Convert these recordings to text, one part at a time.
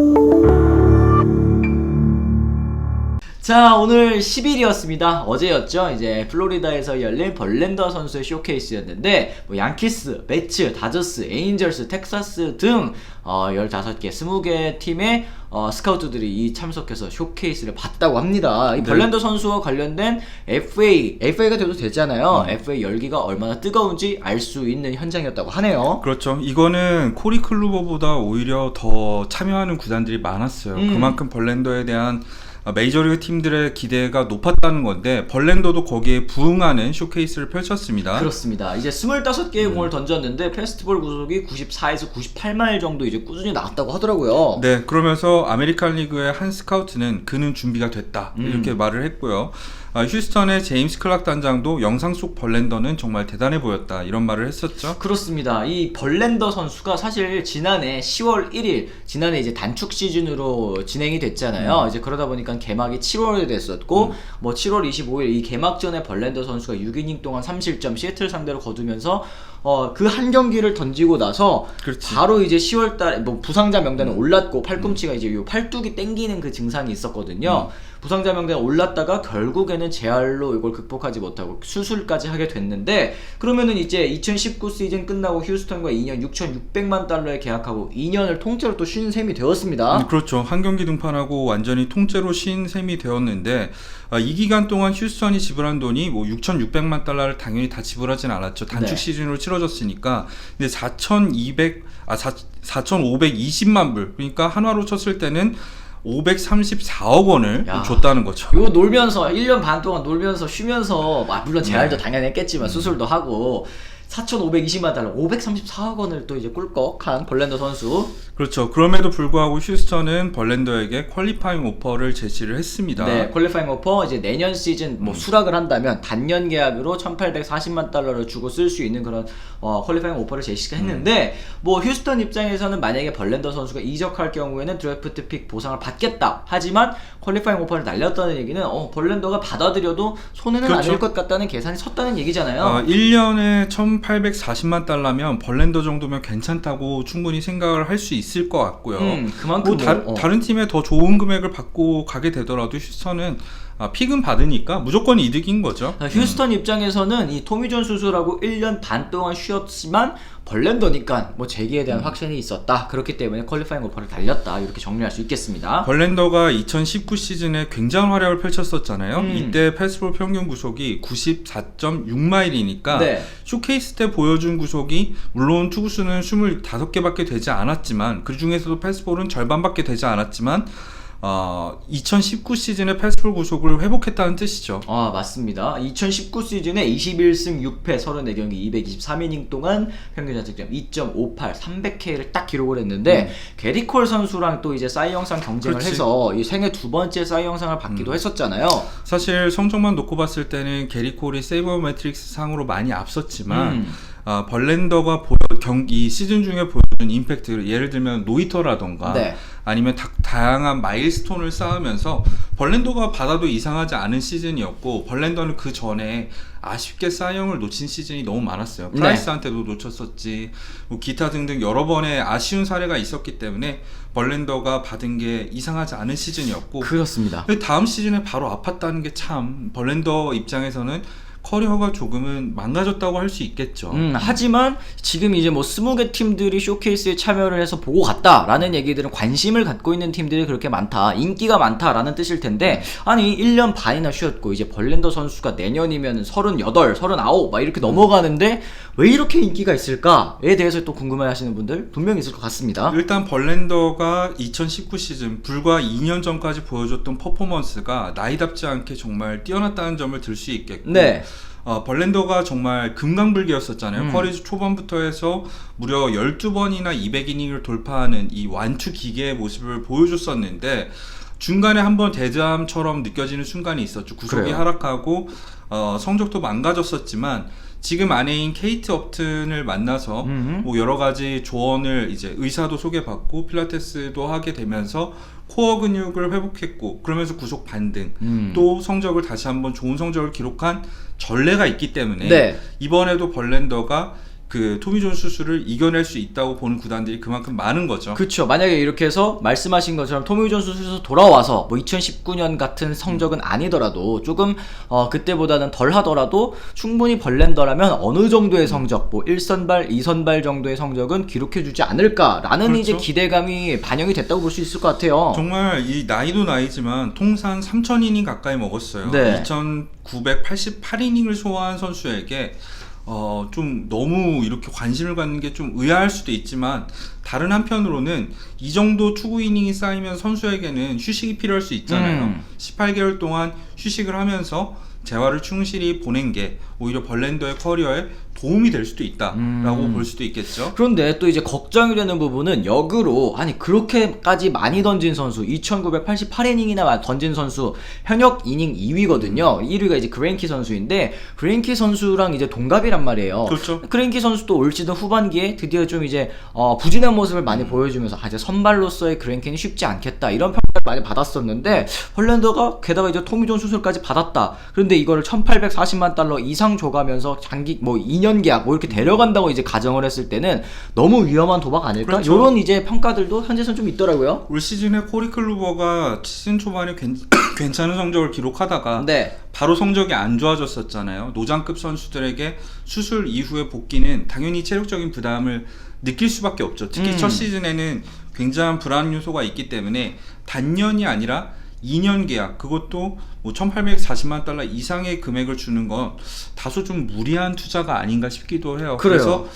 you 자, 오늘 10일이었습니다. 어제였죠. 이제 플로리다에서 열린 벌렌더 선수의 쇼케이스였는데, 뭐 양키스, 매츠, 다저스, 에인절스, 텍사스 등 어, 15개, 20개 팀의 어, 스카우트들이 이 참석해서 쇼케이스를 봤다고 합니다. 이 네. 벌렌더 선수와 관련된 FA, FA가 돼도 되잖아요. FA 열기가 얼마나 뜨거운지 알 수 있는 현장이었다고 하네요. 그렇죠. 이거는 코리 클루버보다 오히려 더 참여하는 구단들이 많았어요. 음. 그만큼 벌렌더에 대한 어, 메이저리그 팀들의 기대가 높았다는 건데 벌렌더도 거기에 부응하는 쇼케이스를 펼쳤습니다. 그렇습니다. 이제 25개의 공을 던졌는데 페스티벌 구속이 94에서 98마일 정도 이제 꾸준히 나왔다고 하더라고요. 네, 그러면서 아메리칸 리그의 한 스카우트는 그는 준비가 됐다 음. 이렇게 말을 했고요. 아, 휴스턴의 제임스 클락 단장도 영상 속 벌렌더는 정말 대단해 보였다 이런 말을 했었죠. 그렇습니다. 이 벌렌더 선수가 사실 지난해 10월 1일 지난해 이제 단축 시즌으로 진행이 됐잖아요. 이제 그러다 보니까 개막이 7월에 됐었고 뭐 7월 25일 이 개막전에 벌렌더 선수가 6이닝 동안 3실점 시애틀 상대로 거두면서 어, 그 한 경기를 던지고 나서 그렇지. 바로 이제 10월 달에 뭐 부상자 명단에 올랐고 팔꿈치가 이제 요 팔뚝이 땡기는 그 증상이 있었거든요. 부상자 명단에 올랐다가 결국에는 재활로 이걸 극복하지 못하고 수술까지 하게 됐는데 그러면은 이제 2019 시즌 끝나고 휴스턴과 2년 6,600만 달러에 계약하고 2년을 통째로 또 쉰 셈이 되었습니다. 음, 그렇죠. 한 경기 등판하고 완전히 통째로 쉰 셈이 되었는데 아, 이 기간 동안 휴스턴이 지불한 돈이 뭐 6,600만 달러를 당연히 다 지불하진 않았죠. 단축 네. 시즌으로 치 러졌으니까. 근데 4,200 아 4, 4,520만 불. 그러니까 한화로 쳤을 때는 534억 원을 야. 줬다는 거죠. 이거 놀면서 1년 반 동안 놀면서 쉬면서 아, 물론 재활도 당연히 했겠지만 수술도 하고 4,520만 달러, 534억 원을 또 이제 꿀꺽한 벌렌더 선수. 그렇죠. 그럼에도 불구하고 휴스턴은 벌렌더에게 퀄리파잉 오퍼를 제시를 했습니다. 네, 퀄리파잉 오퍼 이제 내년 시즌 뭐 수락을 한다면 단년 계약으로 1,840만 달러를 주고 쓸 수 있는 그런 어, 퀄리파잉 오퍼를 제시했는데 뭐 휴스턴 입장에서는 만약에 벌렌더 선수가 이적할 경우에는 드래프트 픽 보상을 받겠다. 하지만 퀄리파잉 오퍼를 날렸다는 얘기는 어, 벌렌더가 받아들여도 손해는 그렇죠. 아닐 것 같다는 계산이 섰다는 얘기잖아요. 어, 1년에 1,840만 달러면 벌렌더 정도면 괜찮다고 충분히 생각을 할 수 있을 것 같고요. 음, 그만큼 뭐 다, 뭐, 어. 다른 팀에 더 좋은 금액을 받고 가게 되더라도 휴스턴은 아, 픽은 받으니까 무조건 이득인 거죠. 아, 휴스턴 입장에서는 이 토미존 수술하고 1년 반 동안 쉬었지만 벌렌더니까 뭐 재기에 음. 대한 확신이 있었다. 그렇기 때문에 퀄리파잉 오퍼를 달렸다. 이렇게 정리할 수 있겠습니다. 벌렌더가 2019 시즌에 굉장한 활약을 펼쳤었잖아요. 음. 이때 패스볼 평균 구속이 94.6마일이니까 네. 쇼케이스 때 보여준 구속이 물론 투구수는 25개밖에 되지 않았지만 그 중에서도 패스볼은 절반밖에 되지 않았지만 어, 2019 시즌에 패스볼 구속을 회복했다는 뜻이죠. 아 맞습니다. 2019 시즌에 21승 6패 34경기 223이닝 동안 평균 자책점 2.58 300K를 딱 기록을 했는데 게리 콜 선수랑 또 이제 사이 영상 경쟁을 음. 그렇지. 해서 이 생애 두 번째 사이 영상을 받기도 했었잖아요. 사실 성적만 놓고 봤을 때는 게리 콜이 세이버 매트릭스 상으로 많이 앞섰지만 음. 아, 벌렌더가 보여 경기 시즌 중에 보여준 임팩트 예를 들면 노이터라던가 네. 아니면 다, 다양한 마일스톤을 쌓으면서 벌렌더가 받아도 이상하지 않은 시즌이었고 벌렌더는 그 전에 아쉽게 사이영을 놓친 시즌이 너무 많았어요. 네. 프라이스한테도 놓쳤었지, 뭐 기타 등등 여러 번의 아쉬운 사례가 있었기 때문에 벌렌더가 받은 게 이상하지 않은 시즌이었고 그렇습니다. 다음 시즌에 바로 아팠다는 게 참 벌렌더 입장에서는 커리어가 조금은 망가졌다고 할 수 있겠죠. 음, 하지만 지금 이제 뭐 20개 팀들이 쇼케이스에 참여를 해서 보고 갔다라는 얘기들은 관심을 갖고 있는 팀들이 그렇게 많다. 인기가 많다라는 뜻일 텐데 아니 1년 반이나 쉬었고 이제 벌렌더 선수가 내년이면 38, 39막 이렇게 넘어가는데 왜 이렇게 인기가 있을까에 대해서 또 궁금해 하시는 분들 분명히 있을 것 같습니다. 일단 벌렌더가 2019 시즌 불과 2년 전까지 보여줬던 퍼포먼스가 나이답지 않게 정말 뛰어났다는 점을 들 수 있겠고 네. 어, 벌렌더가 정말 금강불개였었잖아요. 음. 커리즈 초반부터 해서 무려 12번이나 200이닝을 돌파하는 이 완투 기계의 모습을 보여줬었는데 중간에 한번 대잠처럼 느껴지는 순간이 있었죠. 구속이 그래요. 하락하고 어, 성적도 망가졌었지만 지금 아내인 케이트 업튼을 만나서 음흠. 뭐 여러 가지 조언을 이제 의사도 소개받고 필라테스도 하게 되면서 코어 근육을 회복했고 그러면서 구속 반등 음. 또 성적을 다시 한번 좋은 성적을 기록한 전례가 있기 때문에 네. 이번에도 벌렌더가 그 토미존 수술을 이겨낼 수 있다고 보는 구단들이 그만큼 많은 거죠. 그렇죠. 만약에 이렇게 해서 말씀하신 것처럼 토미존 수술에서 돌아와서 뭐 2019년 같은 성적은 아니더라도 조금 어 그때보다는 덜 하더라도 충분히 벌렌더라면 어느 정도의 성적 뭐 1선발, 2선발 정도의 성적은 기록해 주지 않을까라는 그렇죠. 이제 기대감이 반영이 됐다고 볼 수 있을 것 같아요. 정말 이 나이도 나이지만 통산 3,000이닝 가까이 먹었어요. 네. 2,988이닝을 소화한 선수에게 어, 좀 너무 이렇게 관심을 갖는 게 좀 의아할 수도 있지만 다른 한편으로는 이 정도 투구 이닝이 쌓이면 선수에게는 휴식이 필요할 수 있잖아요. 음. 18개월 동안 휴식을 하면서 재활을 충실히 보낸 게 오히려 벌렌더의 커리어에 도움이 될 수도 있다라고 음. 볼 수도 있겠죠. 그런데 또 이제 걱정이 되는 부분은 역으로 아니 그렇게까지 많이 던진 선수 2,988이닝이나 던진 선수 현역 이닝 2위거든요. 1위가 이제 그랭키 선수인데 그랭키 선수랑 이제 동갑이란 말이에요. 그렇죠. 그랭키 선수도 올 시즌 후반기에 드디어 좀 이제 어, 부진한 모습을 많이 보여주면서 아, 이제 선발로서의 그랭키는 쉽지 않겠다 이런 평가를 많이 받았었는데 헐랜더가 게다가 이제 토미존 수술까지 받았다. 그런데 이거를 1,840만 달러 이상 줘가면서 장기 뭐 2년 계약 뭐 이렇게 데려간다고 이제 가정을 했을 때는 너무 위험한 도박 아닐까? 그렇죠. 이런 이제 평가들도 현재선 좀 있더라고요. 올 시즌에 코리 클루버가 시즌 초반에 괜, 괜찮은 성적을 기록하다가 네. 바로 성적이 안 좋아졌었잖아요. 노장급 선수들에게 수술 이후의 복귀는 당연히 체력적인 부담을 느낄 수밖에 없죠. 특히 음. 첫 시즌에는 굉장한 불안 요소가 있기 때문에 단년이 아니라 2년 계약 그것도 뭐 1,840만 달러 이상의 금액을 주는 건 다소 좀 무리한 투자가 아닌가 싶기도 해요. 그래요. 그래서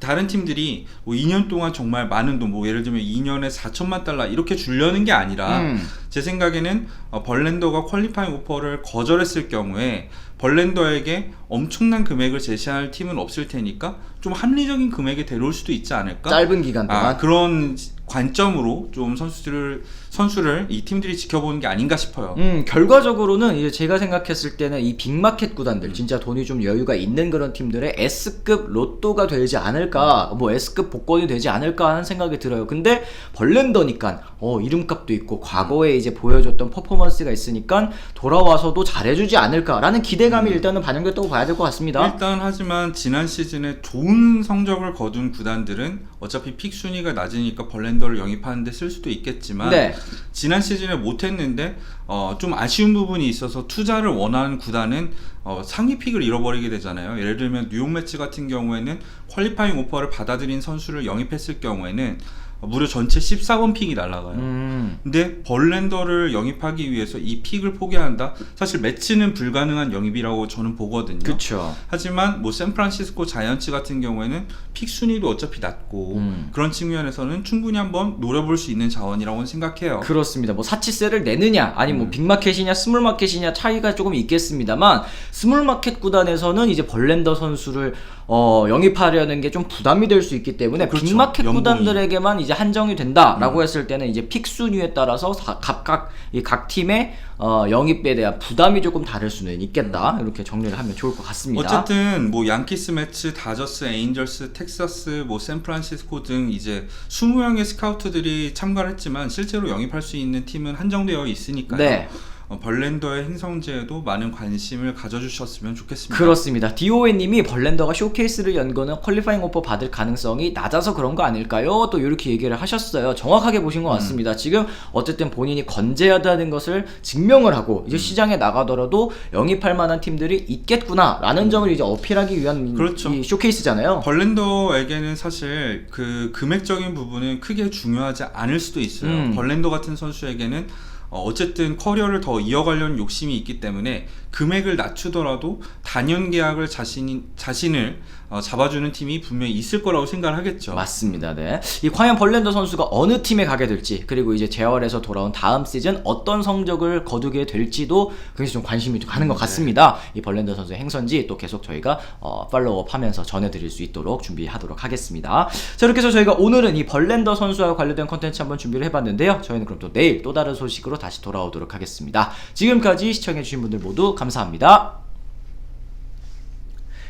다른 팀들이 뭐 2년 동안 정말 많은 돈, 뭐 예를 들면 2년에 4천만 달러 이렇게 주려는 게 아니라 음. 제 생각에는 어, 벌렌더가 퀄리파잉 오퍼를 거절했을 경우에 벌렌더에게 엄청난 금액을 제시할 팀은 없을 테니까 좀 합리적인 금액에 데려올 수도 있지 않을까? 짧은 기간 동안. 아, 그런 관점으로 좀 선수들을 선수를 이 팀들이 지켜보는 게 아닌가 싶어요. 음, 결과적으로는 이제 제가 생각했을 때는 이 빅마켓 구단들, 진짜 돈이 좀 여유가 있는 그런 팀들의 S급 로또가 되지 않을까, 뭐 S급 복권이 되지 않을까 하는 생각이 들어요. 근데 벌렌더니까, 어, 이름값도 있고, 과거에 이제 보여줬던 퍼포먼스가 있으니까 돌아와서도 잘해주지 않을까라는 기대감이 일단은 반영됐다고 봐야 될 것 같습니다. 일단 하지만 지난 시즌에 좋은 성적을 거둔 구단들은 어차피 픽 순위가 낮으니까 벌렌더를 영입하는데 쓸 수도 있겠지만 네. 지난 시즌에 못했는데 어, 좀 아쉬운 부분이 있어서 투자를 원하는 구단은 어, 상위 픽을 잃어버리게 되잖아요. 예를 들면 뉴욕 매치 같은 경우에는 퀄리파잉 오퍼를 받아들인 선수를 영입했을 경우에는 어, 무려 전체 14번 픽이 날아가요. 음, 근데 벌렌더를 영입하기 위해서 이 픽을 포기한다? 사실 매치는 불가능한 영입이라고 저는 보거든요. 그쵸. 하지만 뭐 샌프란시스코 자이언츠 같은 경우에는 픽 순위도 어차피 낮고 음. 그런 측면에서는 충분히 한번 노려볼 수 있는 자원이라고 생각해요. 그렇습니다. 뭐 사치세를 내느냐, 아니 뭐 빅마켓이냐, 스몰마켓이냐 차이가 조금 있겠습니다만 스몰마켓 구단에서는 이제 벌렌더 선수를 어, 영입하려는 게 좀 부담이 될 수 있기 때문에 그렇죠. 빅마켓 연봉이. 구단들에게만 이제 한정이 된다라고 했을 때는 이제 픽 순위에 따라서 사- 각각 이 각 팀의 어, 영입에 대한 부담이 조금 다를 수는 있겠다. 이렇게 정리를 하면 좋을 것 같습니다. 어쨌든 뭐 양키스 매치, 다저스, 에인절스, 텍사스, 뭐 샌프란시스코 등 이제 20명의 스카우트들이 참가를 했지만 실제로 영입할 수 있는 팀은 한정되어 있으니까요. 네. 어, 벌렌더의 행성제에도 많은 관심을 가져주셨으면 좋겠습니다. 그렇습니다. 디오웨님이 벌렌더가 쇼케이스를 연 거는 퀄리파잉 오퍼 받을 가능성이 낮아서 그런 거 아닐까요? 또 이렇게 얘기를 하셨어요. 정확하게 보신 것 같습니다. 지금 어쨌든 본인이 건재하다는 것을 증명을 하고 이제 시장에 나가더라도 영입할 만한 팀들이 있겠구나라는 점을 이제 어필하기 위한 그렇죠. 이 쇼케이스잖아요. 벌렌더에게는 사실 그 금액적인 부분은 크게 중요하지 않을 수도 있어요. 음. 벌렌더 같은 선수에게는 어, 어쨌든 커리어를 더 이어가려는 욕심이 있기 때문에 금액을 낮추더라도 단연 계약을 자신이 자신을 어, 잡아주는 팀이 분명히 있을 거라고 생각을 하겠죠. 맞습니다. 네. 이 과연 벌렌더 선수가 어느 팀에 가게 될지 그리고 이제 재활에서 돌아온 다음 시즌 어떤 성적을 거두게 될지도 굉장히 좀 관심이 가는 것 같습니다. 이 벌렌더 선수의 행선지 또 계속 저희가 어, 팔로우업하면서 전해드릴 수 있도록 준비하도록 하겠습니다. 자 이렇게 해서 저희가 오늘은 이 벌렌더 선수와 관련된 컨텐츠 한번 준비를 해봤는데요. 저희는 그럼 또 내일 또 다른 소식으로 다시 돌아오도록 하겠습니다. 지금까지 시청해주신 분들 모두 감사합니다.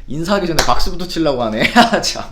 인사하기 전에 박수부터 치려고 하네. 참.